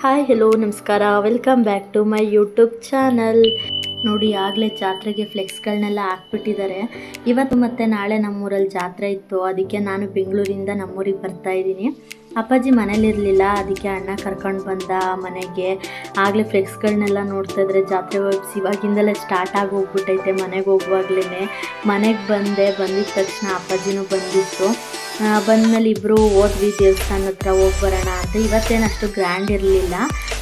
Hi hello ನಮಸ್ಕಾರ. Welcome back to my YouTube channel ನೋಡಿ, ಆಗಲೇ ಜಾತ್ರೆಗೆ ಫ್ಲೆಕ್ಸ್ಗಳನ್ನೆಲ್ಲ ಹಾಕ್ಬಿಟ್ಟಿದ್ದಾರೆ. ಇವತ್ತು ಮತ್ತು ನಾಳೆ ನಮ್ಮೂರಲ್ಲಿ ಜಾತ್ರೆ ಇತ್ತು. ಅದಕ್ಕೆ ನಾನು ಬೆಂಗಳೂರಿಂದ ನಮ್ಮೂರಿಗೆ ಬರ್ತಾ ಇದ್ದೀನಿ. ಅಪ್ಪಾಜಿ ಮನೇಲಿರಲಿಲ್ಲ. ಅದಕ್ಕೆ ಅಣ್ಣ ಕರ್ಕೊಂಡು ಬಂದ ಮನೆಗೆ. ಆಗಲೇ ಫ್ಲೆಕ್ಸ್ಗಳನ್ನೆಲ್ಲ ನೋಡ್ತಾ ಇದ್ರೆ ಜಾತ್ರೆ ವೈಬ್ಸ್ ಇವಾಗಿಂದಲೇ ಸ್ಟಾರ್ಟ್ ಆಗಿ ಹೋಗ್ಬಿಟ್ಟೈತೆ ಮನೆಗೆ ಹೋಗುವಾಗ್ಲೇ ಮನೆಗೆ ಬಂದೆ. ಬಂದಿದ ತಕ್ಷಣ ಅಪ್ಪಾಜಿನೂ ಬಂದಿತ್ತು. ಬಂದ್ಮೇಲೆ ಇಬ್ಬರು ಹೋದ್ವಿ ದೇವಸ್ಥಾನ ಹತ್ರ ಹೋಗಿ ಬರೋಣ ಅಂತ. ಇವತ್ತೇನು ಅಷ್ಟು ಗ್ರ್ಯಾಂಡ್ ಇರಲಿಲ್ಲ.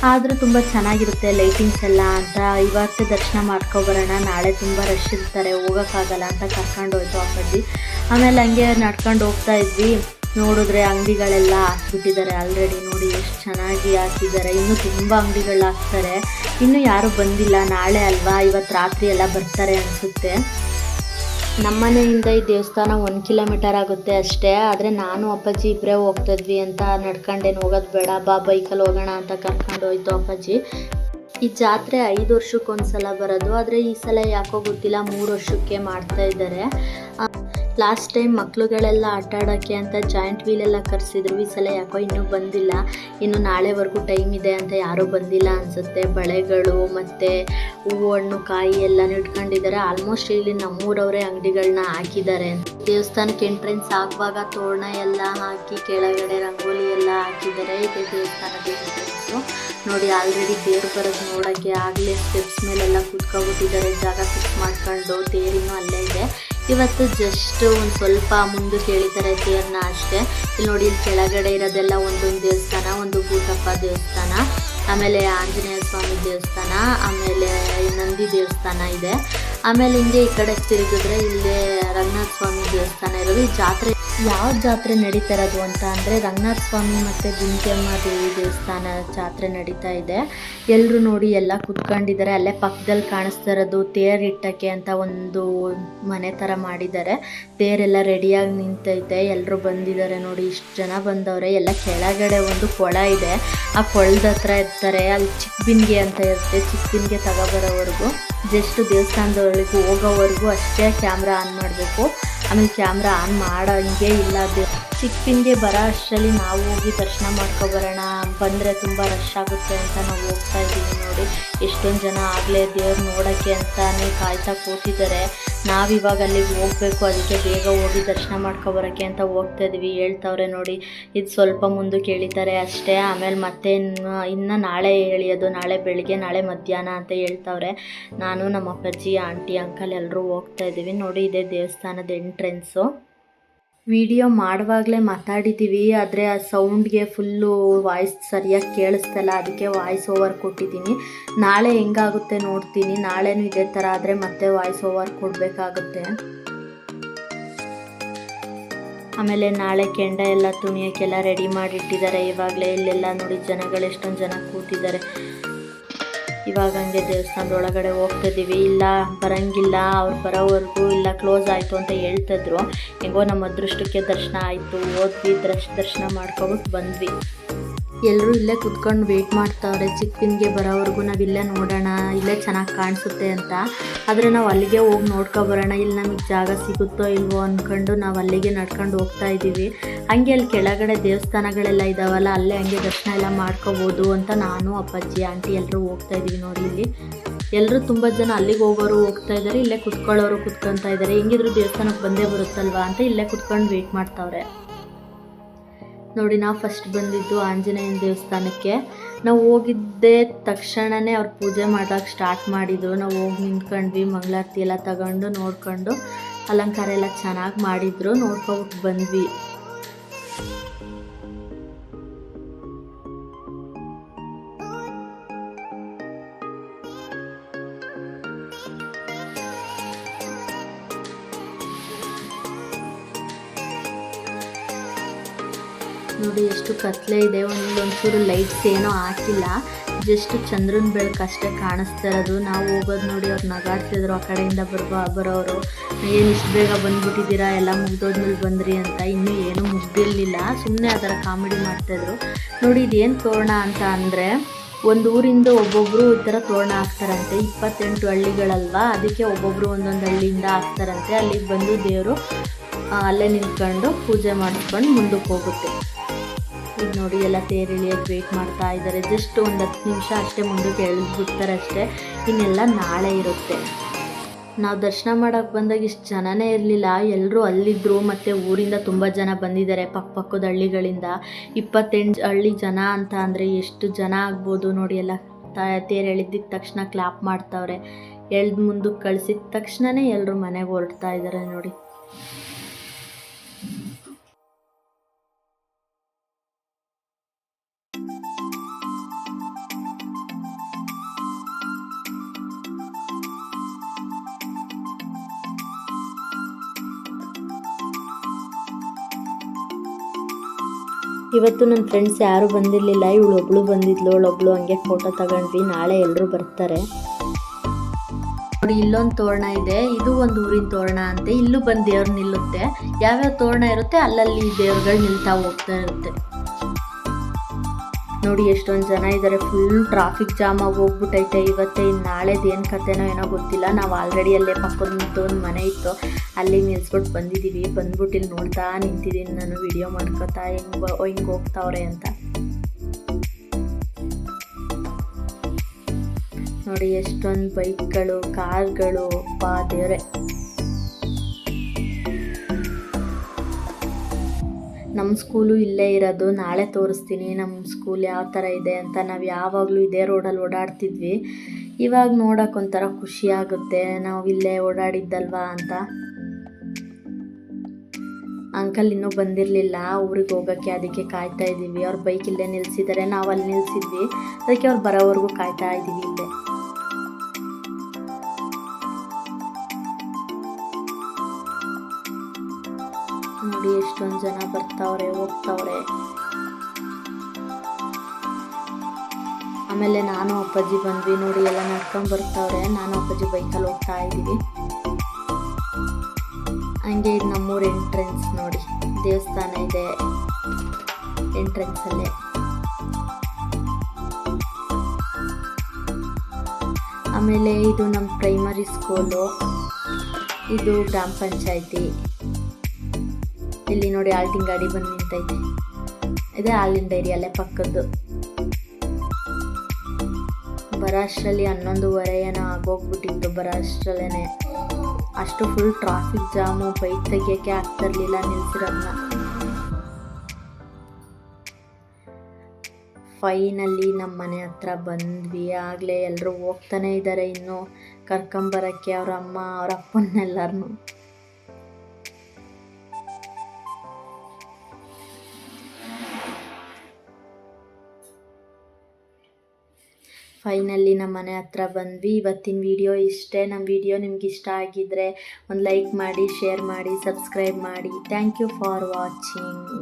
ಆದರೂ ತುಂಬ ಚೆನ್ನಾಗಿರುತ್ತೆ ಲೈಟಿಂಗ್ಸ್ ಎಲ್ಲ ಅಂತ. ಇವತ್ತು ದರ್ಶನ ಮಾಡ್ಕೊಬರೋಣ ನಾಳೆ ತುಂಬ ರಶ್ ಇರ್ತಾರೆ. ಹೋಗೋಕ್ಕಾಗಲ್ಲ ಅಂತ ಕರ್ಕೊಂಡು ಹೋಯ್ತು ಅಪ್ಪಾಜಿ ಆಮೇಲೆ ಹಂಗೆ ನಡ್ಕೊಂಡು ಹೋಗ್ತಾ ಇದ್ವಿ. ನೋಡಿದ್ರೆ ಅಂಗಡಿಗಳೆಲ್ಲ ಹಾಕ್ಬಿಟ್ಟಿದ್ದಾರೆ ಆಲ್ರೆಡಿ ನೋಡಿ ಎಷ್ಟು ಚೆನ್ನಾಗಿ ಹಾಕಿದ್ದಾರೆ. ಇನ್ನೂ ತುಂಬ ಅಂಗಡಿಗಳು ಹಾಕ್ತಾರೆ. ಇನ್ನೂ ಯಾರೂ ಬಂದಿಲ್ಲ. ನಾಳೆ ಅಲ್ವಾ? ಇವತ್ತು ರಾತ್ರಿ ಎಲ್ಲ ಬರ್ತಾರೆ ಅನಿಸುತ್ತೆ. ನಮ್ಮನೆಯಿಂದ ಈ ದೇವಸ್ಥಾನ ಒಂದು ಕಿಲೋಮೀಟರ್ ಆಗುತ್ತೆ ಅಷ್ಟೇ, ಆದರೆ ನಾನು ಅಪ್ಪಾಜಿ ಇಬ್ಬರೇ ಹೋಗ್ತಿದ್ವಿ ಅಂತ ನಡ್ಕೊಂಡೇನು ಹೋಗೋದು ಬೇಡ, ಬಾ ಬೈಕಲ್ಲಿ ಹೋಗೋಣ ಅಂತ ಕರ್ಕೊಂಡು ಹೋಯ್ತು ಅಪ್ಪಾಜಿ. ಈ ಜಾತ್ರೆ ಐದು ವರ್ಷಕ್ಕೊಂದ್ಸಲ ಬರೋದು, ಆದರೆ ಈ ಸಲ ಯಾಕೋ ಗೊತ್ತಿಲ್ಲ, ಮೂರು ವರ್ಷಕ್ಕೆ ಮಾಡ್ತಾ ಇದ್ದಾರೆ. ಲಾಸ್ಟ್ ಟೈಮ್ ಮಕ್ಳುಗಳೆಲ್ಲ ಆಟ ಆಡೋಕ್ಕೆ ಅಂತ ಜಾಯಿಂಟ್ ವೀಲ್ ಎಲ್ಲ ಕರೆಸಿದ್ರು. ಈ ಸಲ ಯಾಕೋ ಇನ್ನೂ ಬಂದಿಲ್ಲ. ಇನ್ನು ನಾಳೆವರೆಗೂ ಟೈಮ್ ಇದೆ ಅಂತ ಯಾರೂ ಬಂದಿಲ್ಲ ಅನಿಸುತ್ತೆ. ಬಳೆಗಳು ಮತ್ತು ಹೂವು, ಹಣ್ಣು, ಕಾಯಿ ಎಲ್ಲ ಇಟ್ಕೊಂಡಿದ್ದಾರೆ. ಆಲ್ಮೋಸ್ಟ್ ಇಲ್ಲಿ ನಮ್ಮೂರವರೇ ಅಂಗಡಿಗಳನ್ನ ಹಾಕಿದ್ದಾರೆ. ದೇವಸ್ಥಾನಕ್ಕೆ ಎಂಟ್ರೆನ್ಸ್ ಆಗುವಾಗ ತೋರಣ ಎಲ್ಲ ಹಾಕಿ ಕೆಳಗಡೆ ರಂಗೋಲಿ ಎಲ್ಲ ಹಾಕಿದ್ದಾರೆ. ಇದೆ ದೇವಸ್ಥಾನದ ಎಂಟ್ರೆನ್ಸು ನೋಡಿ ಆಲ್ರೆಡಿ ದೇವ್ರು ಬರೋದು ನೋಡೋಕ್ಕೆ ಆಗಲೇ ಸ್ಟೆಪ್ಸ್ ಮೇಲೆಲ್ಲ ಕುತ್ಕೊಬಿಟ್ಟಿದ್ದಾರೆ. ಜಾಗ ಫಿಕ್ಸ್ ಮಾಡ್ಕೊಂಡು ತೇರಿನೂ ಅಲ್ಲೇ ಇದೆ. ಇವತ್ತು ಜಸ್ಟ್ ಒಂದು ಸ್ವಲ್ಪ ಮುಂದೆ ಎಳಿತಾರೆ ರೀತಿಯನ್ನ ಅಷ್ಟೇ. ಇಲ್ಲಿ ನೋಡಿ, ಇಲ್ಲಿ ಕೆಳಗಡೆ ಇರೋದೆಲ್ಲ ಒಂದೊಂದು ದೇವಸ್ಥಾನ, ಒಂದು ಭೂತಪ್ಪ ದೇವಸ್ಥಾನ, ಆಮೇಲೆ ಆಂಜನೇಯ ಸ್ವಾಮಿ ದೇವಸ್ಥಾನ, ಆಮೇಲೆ ನಂದಿ ದೇವಸ್ಥಾನ ಇದೆ. ಆಮೇಲೆ ಹಿಂಗೆ ಈ ಕಡೆ ತಿರುಗಿದ್ರೆ ಇಲ್ಲಿ ರಂಗನಾಥ ಸ್ವಾಮಿ ದೇವಸ್ಥಾನ ಇರೋದು. ಜಾತ್ರೆ ಯಾವ ಜಾತ್ರೆ ನಡೀತಾ ಇರೋದು ಅಂತ ಅಂದರೆ ರಂಗನಾಥ ಸ್ವಾಮಿ ಮತ್ತು ಗುಂಜಮ್ಮ ದೇವಿ ದೇವಸ್ಥಾನ ಜಾತ್ರೆ ನಡೀತಾ ಇದೆ. ಎಲ್ಲರೂ ನೋಡಿ ಎಲ್ಲ ಕುತ್ಕೊಂಡಿದ್ದಾರೆ. ಅಲ್ಲೇ ಪಕ್ಕದಲ್ಲಿ ಕಾಣಿಸ್ತಾ ಇರೋದು ತೇರ್ ಇಟ್ಟಕ್ಕೆ ಅಂತ ಒಂದು ಮನೆ ಥರ ಮಾಡಿದ್ದಾರೆ. ತೇರೆಲ್ಲ ರೆಡಿಯಾಗಿ ನಿಂತೈತೆ. ಎಲ್ಲರೂ ಬಂದಿದ್ದಾರೆ ನೋಡಿ. ಇಷ್ಟು ಜನ ಬಂದವ್ರೆ. ಎಲ್ಲ ಕೆಳಗಡೆ ಒಂದು ಕೊಳ ಇದೆ. ಆ ಕೊಳದ ಹತ್ರ ಇರ್ತಾರೆ. ಅಲ್ಲಿ ಚಿಕ್ಕ ಬಿನ್ಗೆ ಅಂತ ಇರುತ್ತೆ. ಚಿಕ್ಕ ಬಿನ್ಗೆ ತಗೊಬರೋವರೆಗೂ ಜಸ್ಟ್ ದೇವಸ್ಥಾನದೊಳಗೆ ಹೋಗೋವರೆಗೂ ಅಷ್ಟೇ ಕ್ಯಾಮ್ರಾ ಆನ್ ಮಾಡಬೇಕು. ಆಮೇಲೆ ಕ್ಯಾಮ್ರಾ ಆನ್ ಮಾಡೋಂಗೆ ಇಲ್ಲ ಅದು ಚಿಕ್ಕ ಬಿನ್ಗೆ ಬರೋ ಅಷ್ಟರಲ್ಲಿ ನಾವು ಹೋಗಿ ದರ್ಶನ ಮಾಡ್ಕೊಬರೋಣ. ಬಂದರೆ ತುಂಬ ರಶ್ ಆಗುತ್ತೆ ಅಂತ ನಾವು ಹೋಗ್ತಾ ಇದ್ದೀವಿ ನೋಡಿ. ಎಷ್ಟೊಂದು ಜನ ಆಗಲೇ ದೇವ್ರು ನೋಡೋಕ್ಕೆ ಅಂತಲೇ ಕಾಯ್ತಾ ಕೂತಿದ್ದಾರೆ. ನಾವಿವಾಗ ಅಲ್ಲಿಗೆ ಹೋಗಬೇಕು, ಅದಕ್ಕೆ ಬೇಗ ಹೋಗಿ ದರ್ಶನ ಮಾಡ್ಕೊಬರೋಕ್ಕೆ ಅಂತ ಹೋಗ್ತಾ ಇದ್ವಿ ಹೇಳ್ತವ್ರೆ ನೋಡಿ, ಇದು ಸ್ವಲ್ಪ ಮುಂದೆ ಎಳಿತಾರೆ ಅಷ್ಟೇ. ಆಮೇಲೆ ಮತ್ತೆ ಇನ್ನು ಇನ್ನು ನಾಳೆ ಎಳಿಯೋದು ನಾಳೆ ಬೆಳಿಗ್ಗೆ, ನಾಳೆ ಮಧ್ಯಾಹ್ನ ಅಂತ ಹೇಳ್ತವ್ರೆ. ನಾನು ನಮ್ಮ ಅಪ್ಪಾಜಿ, ಆಂಟಿ, ಅಂಕಲ್ ಎಲ್ಲರೂ ಹೋಗ್ತಾ ಇದ್ದೀವಿ. ನೋಡಿ, ಇದೇ ದೇವಸ್ಥಾನದ ಎಂಟ್ರೆನ್ಸು ವಿಡಿಯೋ ಮಾಡುವಾಗಲೇ ಮಾತಾಡಿದ್ದೀವಿ ಆದರೆ ಆ ಸೌಂಡ್ಗೆ ಫುಲ್ಲು ವಾಯ್ಸ್ ಸರಿಯಾಗಿ ಕೇಳಿಸ್ತಲ್ಲ, ಅದಕ್ಕೆ ವಾಯ್ಸ್ ಓವರ್ ಕೊಟ್ಟಿದ್ದೀನಿ. ನಾಳೆ ಹೆಂಗಾಗುತ್ತೆ ನೋಡ್ತೀನಿ, ನಾಳೆನೂ ಇದೇ ಥರ ಆದರೆ ಮತ್ತೆ ವಾಯ್ಸ್ ಓವರ್ ಕೊಡಬೇಕಾಗುತ್ತೆ. ಆಮೇಲೆ ನಾಳೆ ಕೆಂಡ ಎಲ್ಲ ತುಣಿಯೋಕ್ಕೆಲ್ಲ ರೆಡಿ ಮಾಡಿಟ್ಟಿದ್ದಾರೆ, ಇವಾಗಲೇ ಇಲ್ಲೆಲ್ಲ ನೋಡಿ ಜನಗಳು ಎಷ್ಟೊಂದು ಜನ ಕೂತಿದ್ದಾರೆ. ಇವಾಗ ಹಂಗೆ ದೇವಸ್ಥಾನದ ಒಳಗಡೆ ಹೋಗ್ತಿದ್ದೀವಿ. ಇಲ್ಲ, ಬರಂಗಿಲ್ಲ, ಅವ್ರು ಬರೋವರೆಗೂ ಇಲ್ಲ ಕ್ಲೋಸ್ ಆಯಿತು ಅಂತ ಹೇಳ್ತಿದ್ರು. ಹೆಂಗೋ ನಮ್ಮ ಅದೃಷ್ಟಕ್ಕೆ ದರ್ಶನ ಆಯಿತು. ಹೋದ್ವಿ, ದರ್ಶ, ದರ್ಶನ ಮಾಡ್ಕೊಬಿಟ್ಟು ಬಂದ್ವಿ. ಎಲ್ಲರೂ ಇಲ್ಲೇ ಕುತ್ಕೊಂಡು ವೆಯ್ಟ್ ಮಾಡ್ತಾವ್ರೆ. ಚಿಕ್ಕಿನ್ಗೆ ಬರೋವರೆಗೂ ನಾವು ಇಲ್ಲೇ ನೋಡೋಣ, ಇಲ್ಲೇ ಚೆನ್ನಾಗಿ ಕಾಣಿಸುತ್ತೆ ಅಂತ. ಆದರೆ ನಾವು ಅಲ್ಲಿಗೆ ಹೋಗಿ ನೋಡ್ಕೊಬರೋಣ ಇಲ್ಲಿ ನಮಗೆ ಜಾಗ ಸಿಗುತ್ತೋ ಇಲ್ವೋ ಅಂದ್ಕೊಂಡು ನಾವು ಅಲ್ಲಿಗೆ ನಡ್ಕೊಂಡು ಹೋಗ್ತಾ ಇದ್ದೀವಿ. ಹಂಗೆ ಅಲ್ಲಿ ಕೆಳಗಡೆ ದೇವಸ್ಥಾನಗಳೆಲ್ಲ ಇದಾವಲ್ಲ, ಅಲ್ಲೇ ಹಂಗೆ ದರ್ಶನ ಎಲ್ಲ ಮಾಡ್ಕೋಬೋದು ಅಂತ ನಾನು, ಅಪ್ಪಾಜಿ, ಆಂಟಿ ಎಲ್ಲರೂ ಹೋಗ್ತಾ ಇದ್ದೀವಿ ನೋಡಿ ಇಲ್ಲಿ. ಎಲ್ಲರೂ ತುಂಬ ಜನ ಅಲ್ಲಿಗೆ ಹೋಗೋರು ಹೋಗ್ತಾ ಇದ್ದಾರೆ ಇಲ್ಲೇ ಕುತ್ಕೊಳ್ಳೋರು ಕುತ್ಕೊತಾ ಇದ್ದಾರೆ ಹೆಂಗಿದ್ರು ದೇವಸ್ಥಾನಕ್ಕೆ ಬಂದೇ ಬರುತ್ತಲ್ವಾ ಅಂತ ಇಲ್ಲೇ ಕುತ್ಕೊಂಡು ವೆಯ್ಟ್ ಮಾಡ್ತಾವ್ರೆ. ನೋಡಿ, ನಾವು ಫಸ್ಟ್ ಬಂದಿದ್ದು ಆಂಜನೇಯನ ದೇವಸ್ಥಾನಕ್ಕೆ. ನಾವು ಹೋಗಿದ್ದೆ ತಕ್ಷಣವೇ ಅವ್ರು ಪೂಜೆ ಮಾಡೋಕ್ಕೆ ಸ್ಟಾರ್ಟ್ ಮಾಡಿದ್ರು. ನಾವು ಹೋಗಿ ನಿಂತ್ಕೊಂಡ್ವಿ, ಮಂಗಳಾರತಿ ಎಲ್ಲ ತಗೊಂಡು ನೋಡ್ಕೊಂಡು ಅಲಂಕಾರ ಎಲ್ಲ ಚೆನ್ನಾಗಿ ಮಾಡಿದ್ರು. ನೋಡ್ಕೊಬಿಟ್ಟು ಬಂದ್ವಿ. ನೋಡಿ ಎಷ್ಟು ಕತ್ಲೆ ಇದೆ. ಒಂದೊಂದ್ಸೂರು ಲೈಟ್ಸ್ ಏನೋ ಹಾಕಿಲ್ಲ. ಜಸ್ಟ್ ಚಂದ್ರನ ಬೆಳಕು ಅಷ್ಟೇ ಕಾಣಿಸ್ತಾ ಇರೋದು. ನಾವು ಹೋಗೋದು ನೋಡಿ ಅವ್ರು ನಗಾಡ್ತಿದ್ರು. ಆ ಕಡೆಯಿಂದ ಬರ್ಬಾ ಬರೋರು ಏನು ಇಷ್ಟು ಬೇಗ ಬಂದ್ಬಿಟ್ಟಿದ್ದೀರಾ? ಎಲ್ಲ ಮುಗ್ದೋದ್ಮೇಲೆ ಬಂದ್ರಿ ಅಂತ ಇನ್ನೂ ಏನೂ ಮುಗ್ದಿರಲಿಲ್ಲ. ಸುಮ್ಮನೆ ಆ ಥರ ಕಾಮಿಡಿ ಮಾಡ್ತಾಯಿದ್ರು ನೋಡಿ ಇದೇನು ತೋರಣ ಅಂತ ಅಂದರೆ, ಒಂದು ಊರಿಂದ ಒಬ್ಬೊಬ್ಬರು ಈ ಥರ ತೋರಣ ಹಾಕ್ತಾರಂತೆ. ಇಪ್ಪತ್ತೆಂಟು ಹಳ್ಳಿಗಳಲ್ವಾ? ಅದಕ್ಕೆ ಒಬ್ಬೊಬ್ಬರು ಒಂದೊಂದು ಹಳ್ಳಿಯಿಂದ ಹಾಕ್ತಾರಂತೆ. ಅಲ್ಲಿಗೆ ಬಂದು ದೇವರು ಅಲ್ಲೇ ನಿಂತ್ಕೊಂಡು ಪೂಜೆ ಮಾಡಿಸ್ಕೊಂಡು ಮುಂದಕ್ಕೆ ಹೋಗುತ್ತೆ. ಈಗ ನೋಡಿ ಎಲ್ಲ ತೇರು ಇಳಿಯೋಕ್ಕೆ ವೆಯ್ಟ್ ಮಾಡ್ತಾ ಇದ್ದಾರೆ. ಜಸ್ಟ್ ಒಂದು ಹತ್ತು ನಿಮಿಷ ಅಷ್ಟೇ ಮುಂದಕ್ಕೆ ಎಳೆದ್ಬಿಡ್ತಾರೆ ಅಷ್ಟೇ. ಇನ್ನೆಲ್ಲ ನಾಳೆ ಇರುತ್ತೆ. ನಾವು ದರ್ಶನ ಮಾಡೋಕ್ಕೆ ಬಂದಾಗ ಇಷ್ಟು ಜನನೇ ಇರಲಿಲ್ಲ. ಎಲ್ಲರೂ ಅಲ್ಲಿದ್ದರು ಮತ್ತು ಊರಿಂದ ತುಂಬ ಜನ ಬಂದಿದ್ದಾರೆ ಪಕ್ಕ ಪಕ್ಕದ ಹಳ್ಳಿಗಳಿಂದ. ಇಪ್ಪತ್ತೆಂಟು ಹಳ್ಳಿ ಜನ ಅಂತ ಅಂದರೆ ಎಷ್ಟು ಜನ ಆಗ್ಬೋದು ನೋಡಿ ಎಲ್ಲ ತೇರು ಎಳೆದಿದ್ದ ತಕ್ಷಣ ಕ್ಲಾಪ್ ಮಾಡ್ತಾವ್ರೆ. ಎಳ್ದು ಮುಂದಕ್ಕೆ ಕಳಿಸಿದ ತಕ್ಷಣವೇ ಎಲ್ಲರೂ ಮನೆಗೆ ಹೊರಡ್ತಾ ಇದ್ದಾರೆ ನೋಡಿ. ಇವತ್ತು ನನ್ನ ಫ್ರೆಂಡ್ಸ್ ಯಾರೂ ಬಂದಿರಲಿಲ್ಲ. ಇವಳು ಒಬ್ಳು ಬಂದಿದ್ಲು ಅವಳೊಬ್ಳು ಹಂಗೆ ಫೋಟೋ ತಗೊಂಡ್ವಿ. ನಾಳೆ ಎಲ್ಲರೂ ಬರ್ತಾರೆ. ನೋಡಿ, ಇಲ್ಲೊಂದು ತೋರಣ ಇದೆ. ಇದು ಒಂದು ಊರಿನ ತೋರಣ ಅಂತೆ. ಇಲ್ಲೂ ಬಂದು ದೇವ್ರು ನಿಲ್ಲುತ್ತೆ. ಯಾವ್ಯಾವ ತೋರಣ ಇರುತ್ತೆ, ಅಲ್ಲಲ್ಲಿ ದೇವ್ರುಗಳು ನಿಲ್ತಾ ಹೋಗ್ತಾ ಇರುತ್ತೆ. ನೋಡಿ ಎಷ್ಟೊಂದು ಜನ ಇದ್ದಾರೆ ಫುಲ್ ಟ್ರಾಫಿಕ್ ಜಾಮ್ ಆಗಿ ಹೋಗ್ಬಿಟ್ಟೈತೆ. ಇವತ್ತೇ ಇನ್ನು ನಾಳೆದು ಏನು ಕತೆನೋ ಏನೋ ಗೊತ್ತಿಲ್ಲ. ನಾವು ಆಲ್ರೆಡಿ ಅಲ್ಲೇ ಪಕ್ಕದ ಒಂದು ಮನೆ ಇತ್ತು. ಅಲ್ಲಿ ನಿಲ್ಸ್ಬಿಟ್ಟು ಬಂದಿದ್ದೀವಿ ಬಂದ್ಬಿಟ್ಟು ಇಲ್ಲಿ ನೋಡ್ತಾ ನಿಂತಿದ್ದೀನಿ ನಾನು ವಿಡಿಯೋ ಮಾಡ್ಕೊತಾ ಹೆಂಗೆ ಹಿಂಗೆ ಹೋಗ್ತಾವ್ರೆ ಅಂತ. ನೋಡಿ ಎಷ್ಟೊಂದು ಬೈಕ್ಗಳು ಕಾರ್ಗಳು ಪಾ ದೇವ್ರೆ. ನಮ್ಮ ಸ್ಕೂಲು ಇಲ್ಲೇ ಇರೋದು, ನಾಳೆ ತೋರಿಸ್ತೀನಿ ನಮ್ಮ ಸ್ಕೂಲ್ ಯಾವ ಥರ ಇದೆ ಅಂತ ನಾವು ಯಾವಾಗಲೂ ಇದೇ ರೋಡಲ್ಲಿ ಓಡಾಡ್ತಿದ್ವಿ. ಇವಾಗ ನೋಡೋಕೆ ಒಂಥರ ಖುಷಿ ಆಗುತ್ತೆ, ನಾವು ಇಲ್ಲೇ ಓಡಾಡಿದ್ದಲ್ವಾ ಅಂತ. ಅಂಕಲ್ ಇನ್ನೂ ಬಂದಿರಲಿಲ್ಲ, ಊರಿಗೆ ಹೋಗೋಕ್ಕೆ ಅದಕ್ಕೆ ಕಾಯ್ತಾ ಇದ್ದೀವಿ ಅವ್ರ ಬೈಕ್ ಇಲ್ಲೇ ನಿಲ್ಸಿದ್ದಾರೆ ನಾವು ಅಲ್ಲಿ ನಿಲ್ಸಿದ್ವಿ. ಅದಕ್ಕೆ ಅವ್ರು ಬರೋವರೆಗೂ ಕಾಯ್ತಾ ಇದ್ದೀವಿ ಇಲ್ಲೇ. ನೋಡಿ ಎಷ್ಟೊಂದು ಜನ ಬರ್ತಾವ್ರೆ, ಹೋಗ್ತಾವ್ರೆ. ಆಮೇಲೆ ನಾನು ಅಪ್ಪಾಜಿ ಬಂದ್ವಿ. ನೋಡಿ, ಎಲ್ಲ ನಡ್ಕೊಂಡು ಬರ್ತಾವ್ರೆ. ನಾನು ಅಪ್ಪಾಜಿ ಬೈಕಲ್ಲಿ ಹೋಗ್ತಾ ಇದ್ದೀವಿ. ಹಂಗೆ ಇದು ನಮ್ಮೂರ ಎಂಟ್ರೆನ್ಸ್ ನೋಡಿ. ದೇವಸ್ಥಾನ ಇದೆ ಎಂಟ್ರೆನ್ಸಲ್ಲೇ ಆಮೇಲೆ ಇದು ನಮ್ಮ ಪ್ರೈಮರಿ ಸ್ಕೂಲು ಇದು ಗ್ರಾಮ ಪಂಚಾಯತಿ. ಇಲ್ಲಿ ನೋಡಿ ಆಲ್ಟಿನ ಗಾಡಿ ಬಂದು ನಿಂತೈತೆ. ಇದೆ ಹಾಲಿನ ಡೈರಿ ಅಲ್ಲೇ ಪಕ್ಕದ್ದು ಬರಾಷ್ಟ್ರಲ್ಲಿ ಹನ್ನೊಂದುವರೆ ಏನೋ ಆಗೋಗ್ಬಿಟ್ಟಿತ್ತು ಬರಾಷ್ಟ್ರಲ್ಲೇ ಅಷ್ಟು ಫುಲ್ ಟ್ರಾಫಿಕ್ ಜಾಮು ಬೈಕ್ ತೆಗಿಯೋಕ್ಕೆ ಆಗ್ತಿರ್ಲಿಲ್ಲ ನಿಲ್ಸಿರೋದನ್ನ ಫೈನಲ್ಲಿ ನಮ್ಮ ಮನೆ ಹತ್ರ ಬಂದ್ವಿ. ಆಗಲೇ ಎಲ್ಲರೂ ಹೋಗ್ತಾನೆ ಇದ್ದಾರೆ ಇನ್ನು. ಕರ್ಕೊಂಬರೋಕ್ಕೆ ಅವ್ರ ಅಮ್ಮ, ಅವ್ರ ಅಪ್ಪನ್ನೆಲ್ಲರನ್ನು ಫೈನಲ್ಲಿ ನಮ್ಮ ಮನೆ ಹತ್ರ ಬಂದ್ವಿ. ಇವತ್ತಿನ ವಿಡಿಯೋ ಇಷ್ಟೇ. ನಮ್ಮ ವಿಡಿಯೋ ನಿಮ್ಗೆ ಇಷ್ಟ ಆಗಿದ್ರೆ ಒಂದು ಲೈಕ್ ಮಾಡಿ ಶೇರ್ ಮಾಡಿ ಸಬ್ಸ್ಕ್ರೈಬ್ ಮಾಡಿ. Thank you for watching